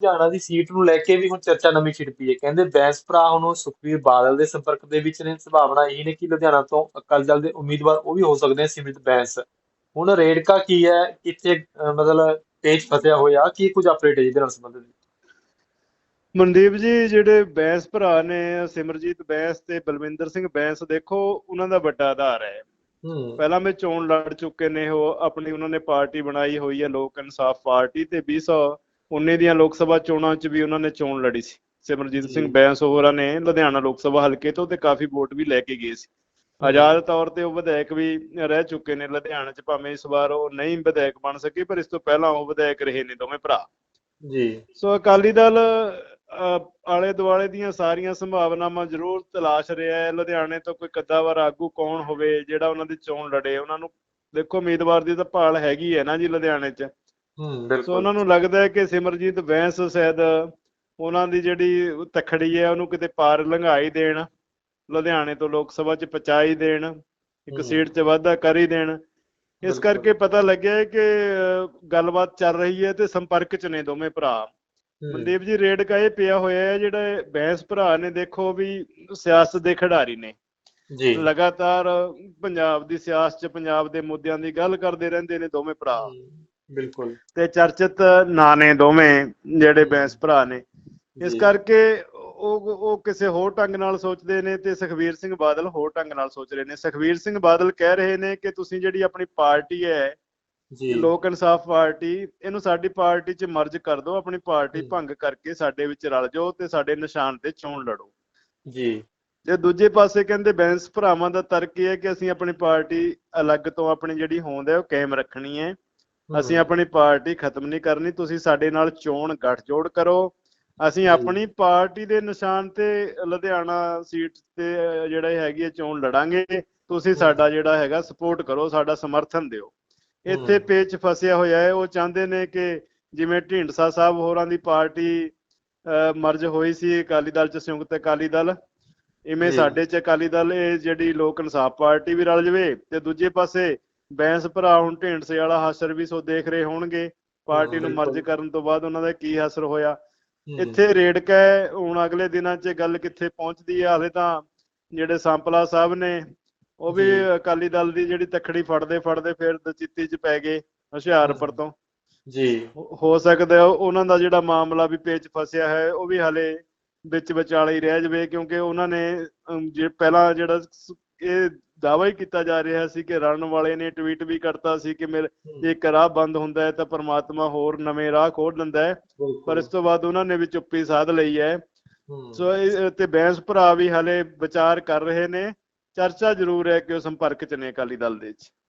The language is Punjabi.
ਲੁਧਿਆਣਾ ਦੀ ਸੀਟ ਨੂੰ ਲੈ ਕੇ ਵੀ ਹੁਣ ਚਰਚਾ ਨਵੀਂ ਛਿੜ ਪਈ ਹੈ। ਕਹਿੰਦੇ ਬੈਂਸ ਭਰਾ ਹੁਣ ਸੁਖਬੀਰ ਬਾਦਲ ਦੇ ਸੰਪਰਕ ਦੇ ਵਿੱਚ ਨੇ ਸੰਭਾਵਨਾ ਇਹ ਨੇ ਕਿ ਲੁਧਿਆਣਾ ਤੋਂ ਅਕਾਲੀ ਦਲ ਦੇ ਉਮੀਦਵਾਰ ਉਹ ਵੀ ਹੋ ਸਕਦੇ ਨੇ ਸਿਮਰਤ ਬੈਂਸ। ਹੁਣ ਰੇੜਕਾ ਕੀ ਹੈ? ਕਿੱਥੇ ਮਤਲਬ ਪੇਚ ਫਸਿਆ ਹੋਇਆ ਕੀ ਕੁਝ ਅਪਡੇਟ ਹੈ ਜਿਹਦੇ ਨਾਲ ਸੰਬੰਧਿਤ? ਮਨਦੀਪ ਜੀ ਜਿਹੜੇ ਬੈਂਸ ਭਰਾ ਨੇ ਸਿਮਰਜੀਤ ਬੈਂਸ ਤੇ ਬਲਵਿੰਦਰ ਸਿੰਘ ਬੈਂਸ ਦੇਖੋ ਉਹਨਾਂ ਦਾ ਵੱਡਾ ਆਧਾਰ ਹੈ। ਪਹਿਲਾਂ ਵੀ ਚੋਣ ਲੜ ਚੁੱਕੇ ਨੇ ਉਹ ਆਪਣੀ ਉਹਨਾਂ ਨੇ ਪਾਰਟੀ ਬਣਾਈ ਹੋਈ ਹੈ ਲੋਕ ਇਨਸਾਫ ਪਾਰਟੀ ਤੇ 2019 ਦੀਆਂ ਲੋਕ ਸਭਾ ਚੋਣਾਂ 'ਚ ਵੀ ਉਹਨਾਂ ਨੇ ਚੋਣ ਲੜੀ ਸੀ। ਸਿਮਰਜੀਤ। ਸਿੰਘ ਬੈਂਸ ਹੋਰਾਂ ਨੇ ਲੁਧਿਆਣਾ ਲੋਕ ਸਭਾ ਹਲਕੇ ਤੋਂ ਤੇ ਕਾਫੀ ਵੋਟ ਵੀ ਲੈ ਕੇ ਗਏ ਸੀ। ਆਜ਼ਾਦ ਤੌਰ ਤੇ ਉਹ ਵਿਧਾਇਕ ਵੀ ਰਹਿ ਚੁੱਕੇ ਨੇ ਲੁਧਿਆਣਾ 'ਚ ਭਾਵੇਂ ਇਸ ਵਾਰ ਉਹ ਨਹੀਂ ਵਿਧਾਇਕ ਬਣ ਸਕੇ ਪਰ ਇਸ ਤੋਂ ਪਹਿਲਾਂ ਉਹ ਵਿਧਾਇਕ ਰਹੇ ਨੇ ਦੋਵੇਂ ਭਰਾ। ਜੀ। ਸੋ ਅਕਾਲੀ ਦਲ ਆਲੇ ਦੁਆਲੇ ਦੀਆਂ ਸਾਰੀਆਂ ਸੰਭਾਵਨਾਵਾਂ ਜ਼ਰੂਰ ਤਲਾਸ਼ ਰਿਹਾ ਹੈ। ਲੁਧਿਆਣੇ ਤੋਂ ਕੋਈ ਕੱਦਾਵਰ ਆਗੂ ਕੌਣ ਹੋਵੇ ਜਿਹੜਾ ਉਹਨਾਂ ਦੀ ਚੋਣ ਲੜੇ ਉਹਨਾਂ ਨੂੰ ਦੇਖੋ ਉਮੀਦਵਾਰ ਦੀ ਤਾਂ ਭਾਲ ਹੈਗੀ ਹੈ ਨਾ ਜੀ ਲੁਧਿਆਣੇ 'ਚ। ਸੋ ਉਹਨਾਂ ਨੂੰ ਲੱਗਦਾ ਹੈ ਕਿ ਸਿਮਰਜੀਤ ਬੈਂਸ ਸ਼ਾਇਦ ਉਹਨਾਂ ਦੀ ਜਿਹੜੀ ਤਖੜੀ ਹੈ ਉਹਨੂੰ ਕਿਤੇ ਪਾਰ ਲੰਘਾਈ ਦੇਣ ਲੁਧਿਆਣੇ ਤੋਂ ਲੋਕ ਸਭਾ 'ਚ ਪਹੁੰਚਾਈ ਦੇਣ ਇੱਕ। ਸੀਟ 'ਚ ਵਾਧਾ ਕਰ ਹੀ ਦੇਣ। ਇਸ। ਕਰਕੇ ਪਤਾ ਲੱਗਿਆ ਕਿ ਗੱਲਬਾਤ ਚੱਲ ਰਹੀ ਹੈ ਤੇ ਸੰਪਰਕ 'ਚ ਨੇ ਦੋਵੇਂ ਭਰਾ। ਮਨਦੀਪ ਜੀ ਰੇਡਕਾ ਇਹ ਪਿਆ ਹੋਇਆ ਹੈ ਜਿਹੜਾ ਬੈਂਸ ਭਰਾ ਨੇ ਦੇਖੋ ਵੀ ਸਿਆਸਤ ਦੇ ਖਿਡਾਰੀ ਨੇ। ਜੀ। ਲਗਾਤਾਰ ਪੰਜਾਬ ਦੀ ਸਿਆਸਤ 'ਚ ਪੰਜਾਬ ਦੇ ਮੁੱਦਿਆਂ ਦੀ ਗੱਲ ਕਰਦੇ ਰਹਿੰਦੇ ਨੇ ਦੋਵੇਂ ਭਰਾ। ਬਿਲਕੁਲ। ਤੇ ਚਰਚਿਤ ਨਾਂ ਨੇ ਦੋਵੇਂ ਜਿਹੜੇ ਬੈਂਸ ਭਰਾ ਨੇ ਇਸ। ਕਰਕੇ ਉਹ ਉਹ ਕਿਸੇ ਹੋਰ ਢੰਗ ਨਾਲ ਸੋਚਦੇ ਨੇ ਤੇ ਸੁਖਵੀਰ ਸਿੰਘ ਬਾਦਲ ਹੋਰ ਢੰਗ ਨਾਲ ਸੋਚ ਰਹੇ ਨੇ। ਸੁਖਵੀਰ ਸਿੰਘ ਬਾਦਲ ਕਹਿ ਰਹੇ ਨੇ ਕਿ ਤੁਸੀਂ ਜਿਹੜੀ ਆਪਣੀ ਪਾਰਟੀ ਹੈ ਜੀ। ਲੋਕ ਇਨਸਾਫ ਪਾਰਟੀ ਇਹਨੂੰ ਸਾਡੀ ਪਾਰਟੀ 'ਚ ਮਰਜ ਕਰ ਦਿਓ ਆਪਣੀ ਪਾਰਟੀ। ਭੰਗ ਕਰਕੇ ਸਾਡੇ ਵਿੱਚ ਰਲ ਜਾਓ ਤੇ ਸਾਡੇ ਨਿਸ਼ਾਨ ਤੇ ਚੋਣ ਲੜੋ। ਜੀ। ਤੇ ਦੂਜੇ ਪਾਸੇ ਕਹਿੰਦੇ ਬੈਂਸ ਭਰਾਵਾਂ ਦਾ ਤਰਕ ਇਹ ਹੈ ਕਿ ਅਸੀਂ ਆਪਣੀ ਪਾਰਟੀ ਅਲੱਗ ਤੋਂ ਆਪਣੀ ਜਿਹੜੀ ਹੋਂਦ ਹੈ ਉਹ ਕਾਇਮ ਰੱਖਣੀ ਹੈ। ਅਸੀਂ ਆਪਣੀ ਪਾਰਟੀ ਖਤਮ ਨਹੀਂ ਕਰਨੀ ਤੁਸੀਂ ਸਾਡੇ ਨਾਲ ਚੋਣ ਗੱਠਜੋੜ ਕਰੋ ਅਸੀਂ। ਆਪਣੀ ਪਾਰਟੀ ਦੇ ਨਿਸ਼ਾਨ ਤੇ ਲੁਧਿਆਣਾ ਸੀਟ ਤੇ ਜਿਹੜਾ ਹੈਗੀ ਹੈ ਚੋਣ ਲੜਾਂਗੇ ਤੁਸੀਂ ਸਾਡਾ ਜਿਹੜਾ ਹੈਗਾ ਸਪੋਰਟ ਕਰੋ ਸਾਡਾ ਸਮਰਥਨ ਦਿਓ ਇੱਥੇ। ਪੇਚ ਫਸਿਆ ਹੋਇਆ ਹੈ ਉਹ ਚਾਹੁੰਦੇ ਨੇ ਕਿ ਜਿਵੇਂ ਢੀਂਡਸਾ ਸਾਹਿਬ ਹੋਰਾਂ ਦੀ ਪਾਰਟੀ ਮਰਜ ਹੋਈ ਸੀ ਅਕਾਲੀ ਦਲ ਚ ਸੰਯੁਕਤ ਅਕਾਲੀ ਦਲ ਇਵੇਂ। ਸਾਡੇ ਚ ਅਕਾਲੀ ਦਲ ਇਹ ਜਿਹੜੀ ਲੋਕ ਇਨਸਾਫ ਪਾਰਟੀ ਵੀ ਰਲ ਜਵੇ ਤੇ ਦੂਜੇ ਪਾਸੇ ਬੈਂਸ ਭਰਾ ਹੁਣ ਢੀਂਡਸੇ ਵਾਲਾ ਹਸ਼ਰ ਵੀ ਸੋ ਦੇਖ ਰਹੇ ਹੋਣਗੇ। ਪਾਰਟੀ ਨੂੰ ਮਰਜ। ਕਰਨ ਤੋਂ ਬਾਅਦ ਉਹਨਾਂ ਦਾ ਕੀ ਹਸਰ ਹੋਇਆ। ਇੱਥੇ ਰੇੜਕਾ ਹੁਣ ਅਗਲੇ ਦਿਨਾਂ 'ਚ ਗੱਲ ਕਿੱਥੇ ਪਹੁੰਚਦੀ ਹੈ ਹਾਲੇ ਤਾਂ ਜਿਹੜੇ ਸੰਪਲਾ ਸਾਹਿਬ ਨੇ ਉਹ ਵੀ। ਅਕਾਲੀ ਦਲ ਦੀ ਜਿਹੜੀ ਤਖੜੀ ਫੜਦੇ ਫੜਦੇ ਫਿਰ ਦਚਿੱਤੀ 'ਚ ਪੈ ਗਏ ਹੁਸ਼ਿਆਰਪੁਰ ਤੋਂ। ਜੀ। ਹੋ- ਸਕਦਾ ਉਹਨਾਂ ਦਾ ਜਿਹੜਾ ਮਾਮਲਾ ਵੀ ਪੇਚ ਫਸਿਆ ਹੈ ਉਹ ਵੀ ਹਾਲੇ ਵਿੱਚ ਵਿਚਾਲੇ ਹੀ ਰਹਿ ਜਾਵੇ ਕਿਉਂਕਿ ਉਹਨਾਂ ਨੇ ਜੇ ਪਹਿਲਾਂ ਜਿਹੜਾ ਇਹ ਦਾਅਵਾ ਹੀ ਕੀਤਾ ਜਾ ਰਿਹਾ ਸੀ ਕਿ ਰਣ ਵਾਲੇ ਨੇ ਟਵੀਟ ਵੀ ਕਰਤਾ ਸੀ ਕਿ ਮੇਰੇ ਜੇ ਇੱਕ ਰਾਹ ਬੰਦ ਹੁੰਦਾ ਹੈ ਤਾਂ ਪ੍ਰਮਾਤਮਾ ਹੋਰ ਨਵੇਂ ਰਾਹ ਖੋਲ ਲੈਂਦਾ ਹੈ। ਪਰ ਇਸ ਤੋਂ ਬਾਅਦ ਉਹਨਾਂ ਨੇ ਵੀ ਚੁੱਪੀ ਸਾਧ ਲਈ ਹੈ। ਸੋ ਤੇ ਬੈਂਸ ਭਰਾ ਵੀ ਹਲੇ ਵਿਚਾਰ ਕਰ ਰਹੇ ਨੇ। ਚਰਚਾ ਜ਼ਰੂਰ ਹੈ ਕਿ ਉਹ ਸੰਪਰਕ ਚ ਨੇ ਅਕਾਲੀ ਦਲ ਦੇ ਵਿੱਚ।